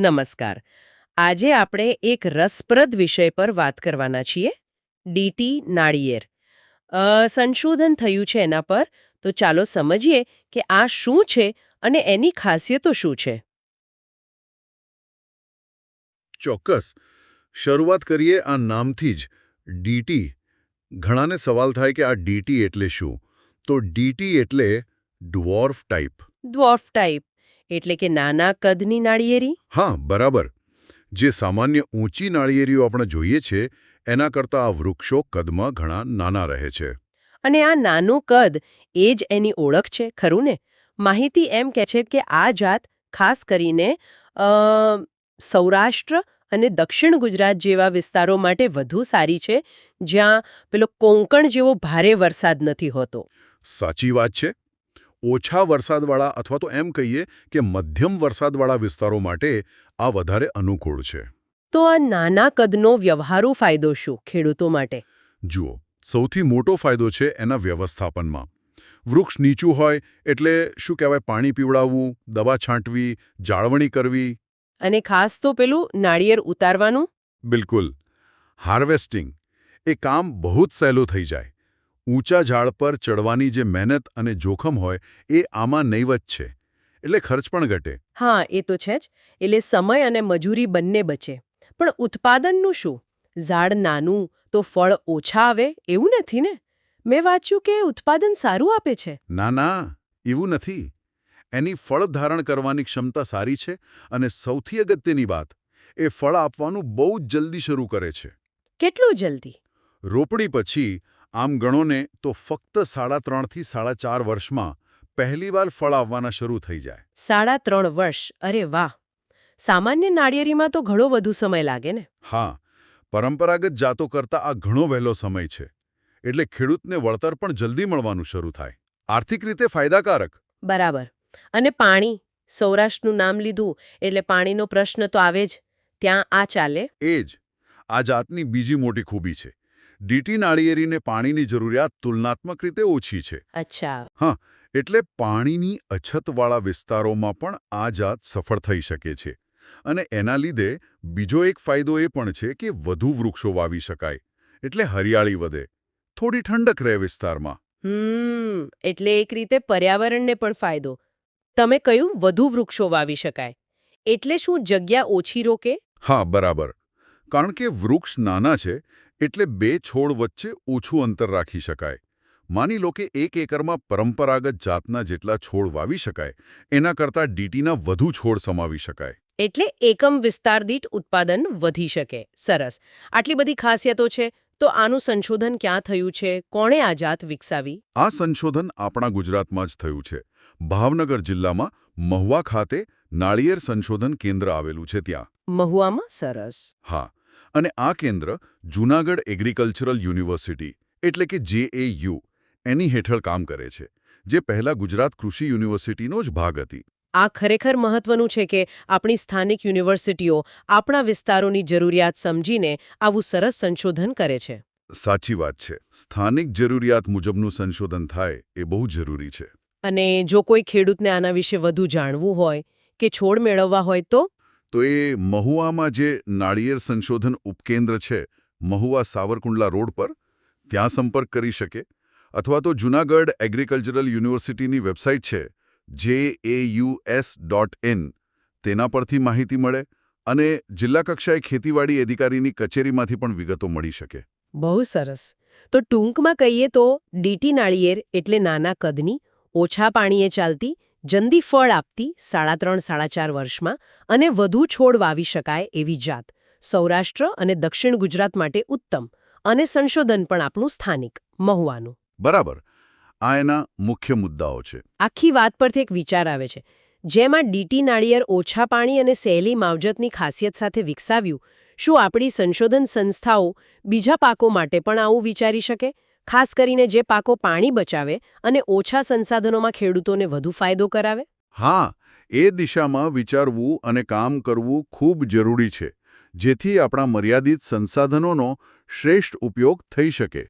નમસ્કાર. આજે આપણે એક રસપ્રદ વિષય પર વાત કરવાના છીએ ડીટી નાળિયેર. સંશોધન થયું છે એના પર તો ચાલો સમજીએ કે આ શું છે અને એની ખાસિયતો શું છે. ચોક્કસ. શરૂઆત કરીએ આ નામથી જ ડીટી ઘણાને સવાલ થાય કે આ ડીટી એટલે શું? તો ડીટી એટલે ડ્વોર્ફ ટાઈપ. ડ્વોર્ફ ટાઈપ. એટલે કે નાના કદની નાળિયેરી? હા બરાબર. જે સામાન્ય ઊંચી નાળિયેરીઓ આપણે જોઈએ છે એના કરતાં આ વૃક્ષો કદમાં ઘણા નાના રહે છે. અને આ નાનું કદ એ જ એની ઓળખ છે ખરું ને? માહિતી એમ કહે છે કે આ જાત ખાસ કરીને સૌરાષ્ટ્ર અને દક્ષિણ ગુજરાત જેવા વિસ્તારો માટે વધુ સારી છે જ્યાં પેલો કોંકણ જેવો ભારે વરસાદ નથી હોતો. સાચી વાત છે. ઓછા વરસાદવાળા અથવા તો એમ કહીએ કે મધ્યમ વરસાદવાળા વિસ્તારો માટે આ વધારે અનુકૂળ છે. તો આ નાના કદનો વ્યવહારુ ફાયદો શું ખેડૂતો માટે? જુઓ સૌથી મોટો ફાયદો છે એના વ્યવસ્થાપનમાં. વૃક્ષ નીચું હોય એટલે શું કહેવાય પાણી પીવડાવવું દવા છાંટવી જાળવણી કરવી. અને ખાસ તો પેલું નાળિયેર ઉતારવાનું? બિલકુલ. હાર્વેસ્ટિંગ એ કામ બહુ જ સહેલું થઈ જાય. ઊંચા ઝાડ પર ચડવાની જે મહેનત અને જોખમ હોય એ આમાં નહીવત છે. એટલે ખર્ચ પણ ઘટે. હા એ તો છે જ. એટલે સમય અને મજૂરી બંને બચે. પણ ઉત્પાદનનું શું? ઝાડ નાનું તો ફળ ઓછા આવે? એવું નથી ને? મેં વાંચ્યું કે ઉત્પાદન સારું આપે છે. ના ના એવું નથી. એની ફળ ધારણ કરવાની ક્ષમતા સારી છે અને સૌથી અગત્યની વાત એ ફળ આપવાનું બહુ જ જલ્દી શરૂ કરે છે. કેટલું જલ્દી? રોપણી પછી આમ ગણોને તો ફક્ત સાડા ત્રણથી સાડા ચાર વર્ષમાં પહેલીવાર ફળ આવવાના શરૂ થઈ જાય. સાડા ત્રણ વર્ષ? અરે વાહ! સામાન્ય નાળિયેરીમાં તો ઘણો વધુ સમય લાગે ને? હા પરંપરાગત જાતો કરતાં આ ઘણો વહેલો સમય છે. એટલે ખેડૂતને વળતર પણ જલ્દી મળવાનું શરૂ થાય. આર્થિક રીતે ફાયદાકારક. બરાબર. અને પાણી? સૌરાષ્ટ્રનું નામ લીધું એટલે પાણીનો પ્રશ્ન તો આવે જ. ત્યાં આ ચાલે? એ જ. આ જાતની બીજી મોટી ખૂબી છે. ડીટી નાળિયેરીને પાણીની જરૂરિયાત તુલનાત્મક રીતે ઓછી છે. અચ્છા. હા એટલે પાણીની અછતવાળા વિસ્તારોમાં પણ આ જાત સફળ થઈ શકે છે. અને એના લીધે બીજો એક ફાયદો એ પણ છે કે વધુ વૃક્ષો વાવી શકાય. એટલે હરિયાળી વધે. થોડી ઠંડક રહે વિસ્તારમાં. હમ એટલે એક રીતે પર્યાવરણને પણ ફાયદો. તમે કહ્યું વધુ વૃક્ષો વાવી શકાય? એટલે શું જગ્યા ઓછી રોકે? હા બરાબર. કારણ કે વૃક્ષ નાના છે એટલે બે છોડ વચ્ચે ઓછું અંતર રાખી શકાય. માની લો કે એક એકરમાં પરંપરાગત જાતના જેટલા છોડ વાવી શકાય એના કરતાં ડીટીના વધુ છોડ સમાવી શકાય. એટલે એકમ વિસ્તાર દીઠ ઉત્પાદન વધી શકે. સરસ. આટલી બધી ખાસિયતો છે તો આનું સંશોધન ક્યાં થયું છે? કોણે આ જાત વિકસાવી? આ સંશોધન આપણા ગુજરાતમાં જ થયું છે. ભાવનગર જિલ્લામાં મહુવા ખાતે નાળિયેર સંશોધન કેન્દ્ર આવેલું છે ત્યાં. મહુવામાં? સરસ. હા. અને આ કેન્દ્ર જૂનાગઢ એગ્રીકલ્ચરલ યુનિવર્સિટી એટલે કે જેએયુ એની હેઠળ કામ કરે છે જે પહેલા ગુજરાત કૃષિ યુનિવર્સિટીનો જ ભાગ હતી. આ ખરેખર મહત્વનું છે કે આપણી સ્થાનિક યુનિવર્સિટીઓ આપણા વિસ્તારોની જરૂરિયાત સમજીને આવું સરસ સંશોધન કરે છે. સાચી વાત છે. સ્થાનિક જરૂરિયાત મુજબનું સંશોધન થાય એ બહુ જરૂરી છે. અને જો કોઈ ખેડૂતને આના વિશે વધુ જાણવું હોય કે છોડ મેળવવા હોય તો? તો એ મહુવામાં જે નાળિયેર સંશોધન ઉપકેન્દ્ર છે, મહુવા સાવરકુંડલા રોડ પર, ત્યાં સંપર્ક કરી શકે. અથવા તો જૂનાગઢ એગ્રીકલ્ચરલ યુનિવર્સિટીની વેબસાઇટ છે જે એયુએસ ડોટ ઇન. તેના પરથી માહિતી મળે અને જિલ્લા કક્ષાએ ખેતીવાડી અધિકારીની કચેરીમાંથી પણ વિગતો મળી શકે. બહુ સરસ. તો ટૂંકમાં કહીએ તો ડીટી નાળિયેર એટલે નાના કદની, ઓછા પાણીએ ચાલતી જંદી ફળ આપતી સાડા ત્રણ સાડા ચાર વર્ષમાં અને વધુ છોડ વાવી શકાય એવી જાત. સૌરાષ્ટ્ર અને દક્ષિણ ગુજરાત માટે ઉત્તમ અને સંશોધન પણ આપણું સ્થાનિક મહુવાનું. બરાબર. આ એના મુખ્ય મુદ્દાઓ છે. આખી વાત પરથી એક વિચાર આવે છે. જેમાં ડીટી નાળિયેર ઓછા પાણી અને સહેલી માવજતની ખાસિયત સાથે વિકસાવ્યું શું આપણી સંશોધન સંસ્થાઓ બીજા પાકો માટે પણ આવું વિચારી શકે? ખાસ કરીને જે પાકો પાણી બચાવે અને ઓછા સંસાધનોમાં ખેડૂતોને વધુ ફાયદો કરાવે? હા, એ દિશામાં વિચારવું અને કામ કરવું ખૂબ જરૂરી છે, જેથી આપણા મર્યાદિત સંસાધનોનો શ્રેષ્ઠ ઉપયોગ થઈ શકે.